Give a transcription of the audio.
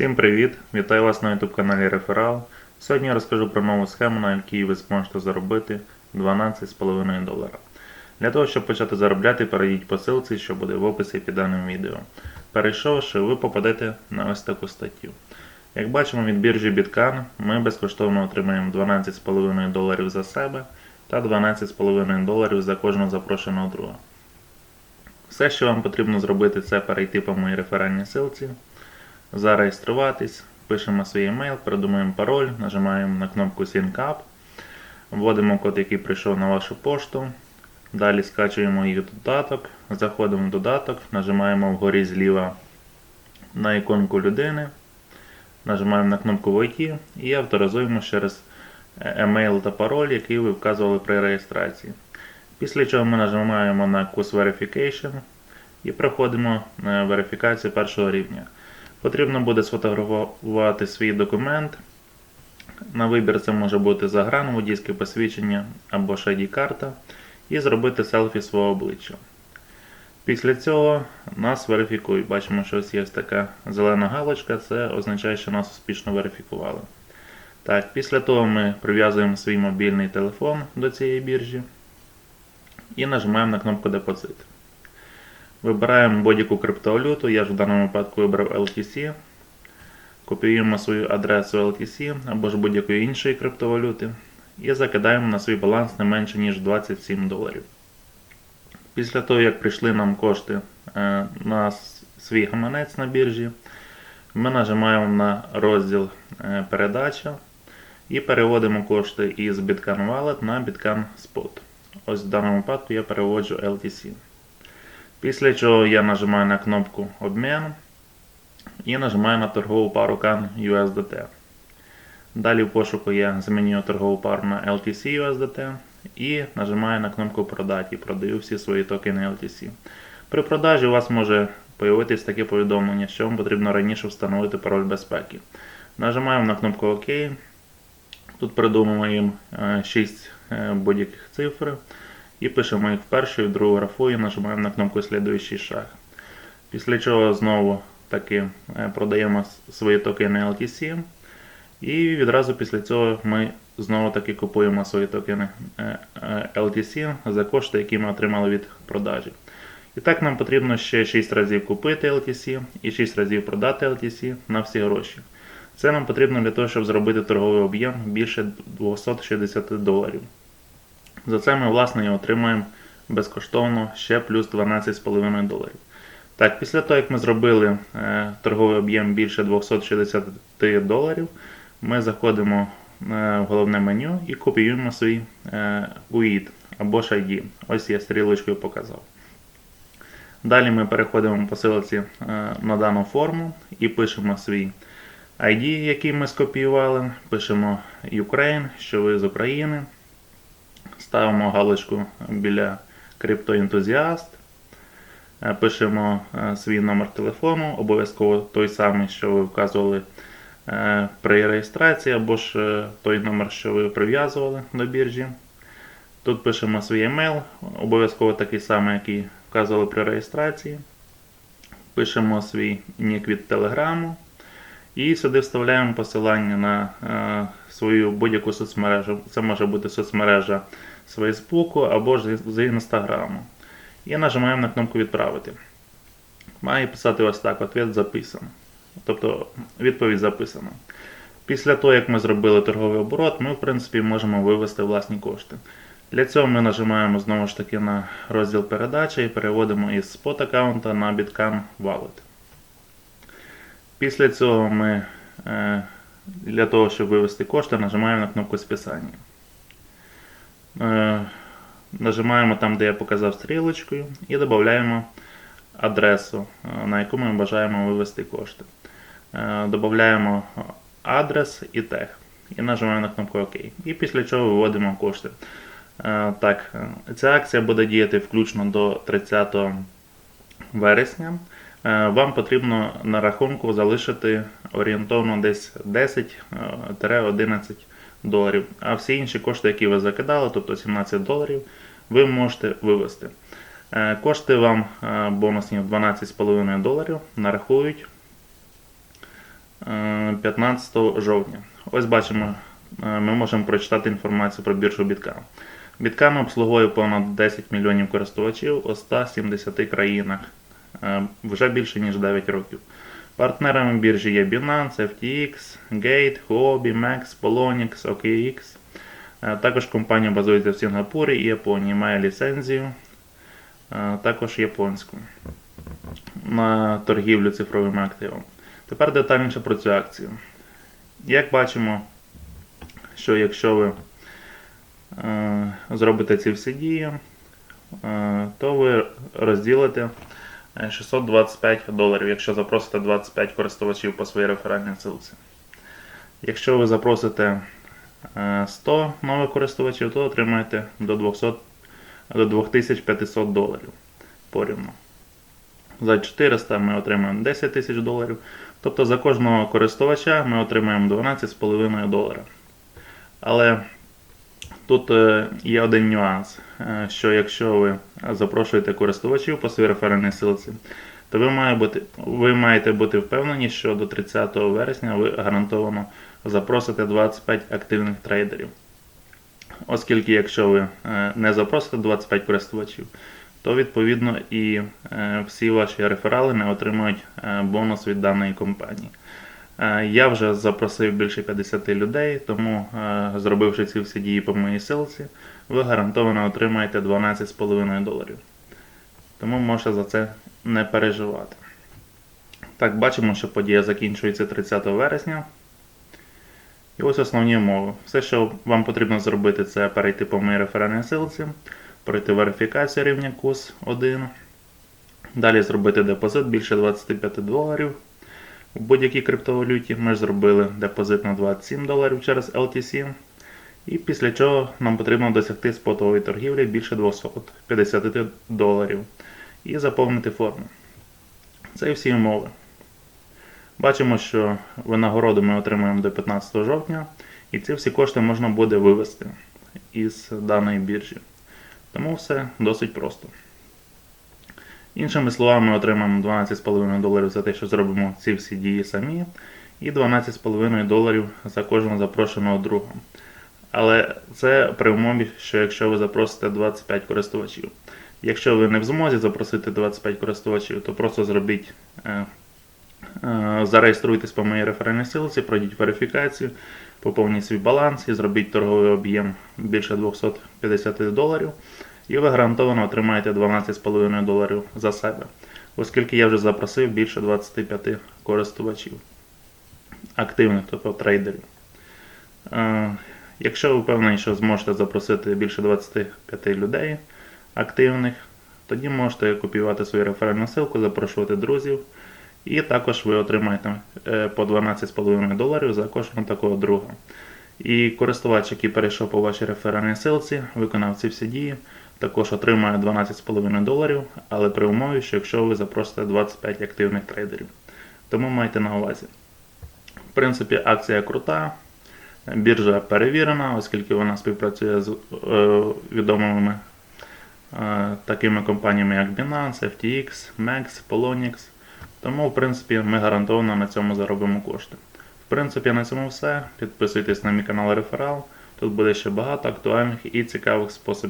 Всім привіт! Вітаю вас на YouTube каналі Реферал. Сьогодні я розкажу про нову схему, на якій ви зможете заробити 12,5 долара. Для того, щоб почати заробляти, перейдіть по ссылці, що буде в описі під даним відео. Перейшовши, ви попадете на ось таку статтю. Як бачимо від біржі Bitcan, ми безкоштовно отримаємо 12,5 доларів за себе та 12,5 доларів за кожного запрошеного друга. Все, що вам потрібно зробити, це перейти по моїй реферальній ссылці, зареєструватись, пишемо свій емейл, придумаємо пароль, нажимаємо на кнопку Sync Up, вводимо код, який прийшов на вашу пошту. Далі скачуємо їх додаток, заходимо в додаток, нажимаємо вгорі зліва на іконку людини, нажимаємо на кнопку Войти і авторизуємо через емейл та пароль, який ви вказували при реєстрації. Після чого ми нажимаємо на Course Verification і проходимо е, верифікацію першого рівня. Потрібно буде сфотографувати свій документ. На вибір це може бути загран, водійське посвідчення або ж ID-карта, і зробити селфі свого обличчя. Після цього нас верифікують. Бачимо, що ось є ось така зелена галочка, це означає, що нас успішно верифікували. Так, Після того ми прив'язуємо свій мобільний телефон до цієї біржі і нажимаємо на кнопку Депозит. Вибираємо будь-яку криптовалюту, я ж в даному випадку вибрав LTC. Копіюємо свою адресу LTC або ж будь-якої іншої криптовалюти і закидаємо на свій баланс не менше, ніж 27 доларів. Після того, як прийшли нам кошти е, на свій гаманець на біржі, ми нажимаємо на розділ е, Передача і переводимо кошти із Bitcoin Wallet на Bitcoin Spot. Ось в даному випадку я переводжу LTC. Після чого я нажимаю на кнопку Обмін і нажимаю на торгову пару CAN USDT. Далі в пошуку я змінюю торгову пару на LTC USDT і нажимаю на кнопку Продати і продаю всі свої токени LTC. При продажі у вас може появитись таке повідомлення, що вам потрібно раніше встановити пароль безпеки. Нажимаємо на кнопку ОК. Тут придумуємо 6 будь-яких цифр. І пишемо їх в першу і в другу графу і нажимаємо на кнопку Слідуючий шаг. Після чого знову таки продаємо свої токени LTC. І відразу після цього ми знову таки купуємо свої токени LTC за кошти, які ми отримали від продажі. І так нам потрібно ще 6 разів купити LTC і 6 разів продати LTC на всі гроші. Це нам потрібно для того, щоб зробити торговий об'єм більше 260 доларів. За це ми, власне, і отримаємо безкоштовно ще плюс 12,5 доларів. Так, після того, як ми зробили е, торговий об'єм більше 260 доларів, ми заходимо е, в головне меню і копіюємо свій е, UID або ж ID. Ось я стрілочкою показав. Далі ми переходимо по силці е, на дану форму і пишемо свій ID, який ми скопіювали. Пишемо Ukraine, що ви з України. Ставимо галочку біля криптоентузіаст. Пишемо е, свій номер телефону, обов'язково той самий, що ви вказували е, при реєстрації, або ж е, той номер, що ви прив'язували до біржі. Тут пишемо свій емейл, обов'язково такий самий, який вказували при реєстрації. Пишемо свій нік від телеграму. І сюди вставляємо посилання на е, свою будь-яку соцмережу. Це може бути соцмережа з Фейсбуку або ж з Інстаграму. І нажимаємо на кнопку Відправити. Має писати ось так: ответ записано. Тобто відповідь записана. Після того, як ми зробили торговий оборот, ми в принципі можемо вивести власні кошти. Для цього ми нажимаємо знову ж таки на розділ передачі і переводимо із спот аккаунта на Bitcoin Wallet. Після цього ми е, для того, щоб вивести кошти, нажимаємо на кнопку списання. Е, нажимаємо там, де я показав стрілочкою, і додаємо адресу, е, на яку ми бажаємо вивести кошти. Додаємо адрес і тег. І нажимаємо на кнопку ОК. І після чого виводимо кошти. Так, Ця акція буде діяти включно до 30 вересня. Вам потрібно на рахунку залишити орієнтовно десь 10-11 доларів. А всі інші кошти, які ви закидали, тобто 17 доларів, ви можете вивести. Кошти вам бонусні в 12,5 доларів нарахують е, 15 жовтня. Ось бачимо, е, ми можемо прочитати інформацію про біржу Біткам. Біткам обслуговує понад 10 мільйонів користувачів у 170 країнах е, вже більше ніж 9 років. Партнерами біржі є Binance, FTX, Gate, Huobi, Max, Polonix, OKX. Е, Також компанія базується в Сінгапурі і Японії, має ліцензію, е, також японську на торгівлю цифровими активами. Тепер детальніше про цю акцію. Як бачимо, що якщо ви е, зробите ці всі дії, е, то ви розділите е, 625 доларів, якщо запросите 25 користувачів по своїй реферальній ссылці. Якщо ви запросите е, 100 нових користувачів, то отримаєте до 200 до 2500 доларів порівну. За 400 ми отримаємо 10 тисяч доларів. Тобто за кожного користувача ми отримаємо 12,5 долара. Але тут е, є один нюанс, е, що якщо ви запрошуєте користувачів по своїй реферальній ссылці, то ви, має бути, ви маєте бути впевнені, що до 30 вересня ви гарантовано запросите 25 активних трейдерів. Оскільки, якщо ви е, не запросите 25 користувачів, то відповідно і всі ваші реферали не отримують е, бонус від даної компанії. Е, Я вже запросив більше 50 людей, тому е, зробивши ці всі дії по моїй силці, ви гарантовано отримаєте 12,5 доларів. Тому можете за це не переживати. Так, бачимо, що подія закінчується 30 вересня. І ось основні умови. Все, що вам потрібно зробити, це перейти по моїй реферальній ссылці, пройти верифікацію рівня кус 1. Далі зробити депозит більше 25 доларів. У будь-якій криптовалюті ми ж зробили депозит на 27 доларів через LTC. І після чого нам потрібно досягти спотової торгівлі більше 250 доларів і заповнити форму. Це і всі умови. Бачимо, що винагороду ми отримаємо до 15 жовтня, і ці всі кошти можна буде вивести із даної біржі. Тому все досить просто. Іншими словами, ми отримаємо 12,5 доларів за те, що зробимо ці всі дії самі, і 12,5 доларів за кожного запрошеного друга. Але це при умові, що якщо ви запросите 25 користувачів. Якщо ви не в змозі запросити 25 користувачів, то просто зробіть, е, е, зареєструйтесь по моїй реферальній силці, пройдіть верифікацію, поповніть свій баланс і зробіть торговий об'єм більше 250 доларів. І ви гарантовано отримаєте 12,5 доларів за себе, оскільки я вже запросив більше 25 користувачів активних, тобто трейдерів. Е, Якщо ви впевнені, що зможете запросити більше 25 людей активних, тоді можете копіювати свою реферальну ссылку, запрошувати друзів. І також ви отримаєте е, по 12,5 доларів за кожного такого друга. І користувач, який перейшов по вашій реферальній ссылці, виконав ці всі дії, також отримає 12,5 доларів, але при умові, що якщо ви запросите 25 активних трейдерів. Тому майте на увазі. В принципі, акція крута. Біржа перевірена, оскільки вона співпрацює з е, відомими е, такими компаніями, як Binance, FTX, Max, Polonix. Тому, в принципі, ми гарантовано на цьому заробимо кошти. В принципі, на цьому все. Підписуйтесь на мій канал Реферал. Тут буде ще багато актуальних і цікавих способів.